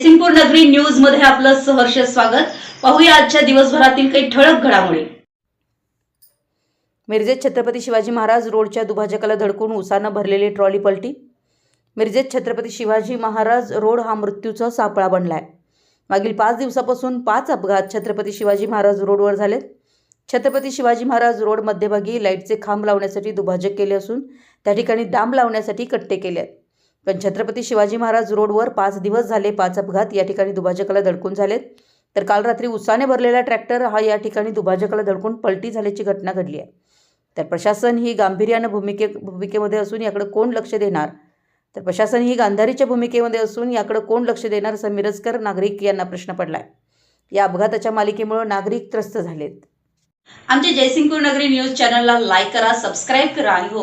सिंगपूर नगरी न्यूजमध्ये आपलं सहर्ष स्वागत. पाहूया आजच्या दिवसभरातील काही ठळक घडामोडी. मिरजेत छत्रपती शिवाजी महाराज रोडच्या दुभाजकाला धडकून उसानं भरलेली ट्रॉली पलटी. मिरजेत छत्रपती शिवाजी महाराज रोड हा मृत्यूचा सापळा बनलाय. मागील पाच दिवसापासून पाच अपघात छत्रपती शिवाजी महाराज रोडवर झालेत. छत्रपती शिवाजी महाराज रोड मध्यभागी लाईटचे खांब लावण्यासाठी दुभाजक केले असून त्या ठिकाणी डांब लावण्यासाठी कट्टे केले आहेत पण छत्रपती शिवाजी महाराज रोडवर पाच दिवस झाले पाच अपघात या ठिकाणी दुभाजकाला धडकून झालेत. तर काल रात्री उसाने भरलेला ट्रॅक्टर हा या ठिकाणी दुभाजकाला धडकून पलटी झाल्याची घटना घडली आहे. तर प्रशासन ही गांभीर्यानं भूमिके भूमिकेमध्ये असून याकडे कोण लक्ष देणार? तर प्रशासन ही गांधारीच्या भूमिकेमध्ये असून याकडे कोण लक्ष देणार? असं मिरजकर नागरिक यांना प्रश्न पडलाय. या अपघाताच्या मालिकेमुळे नागरिक त्रस्त झालेत. आमच्या जयसिंगपूर नगरी न्यूज चॅनलला लाईक करा सबस्क्राईब करा आणि हो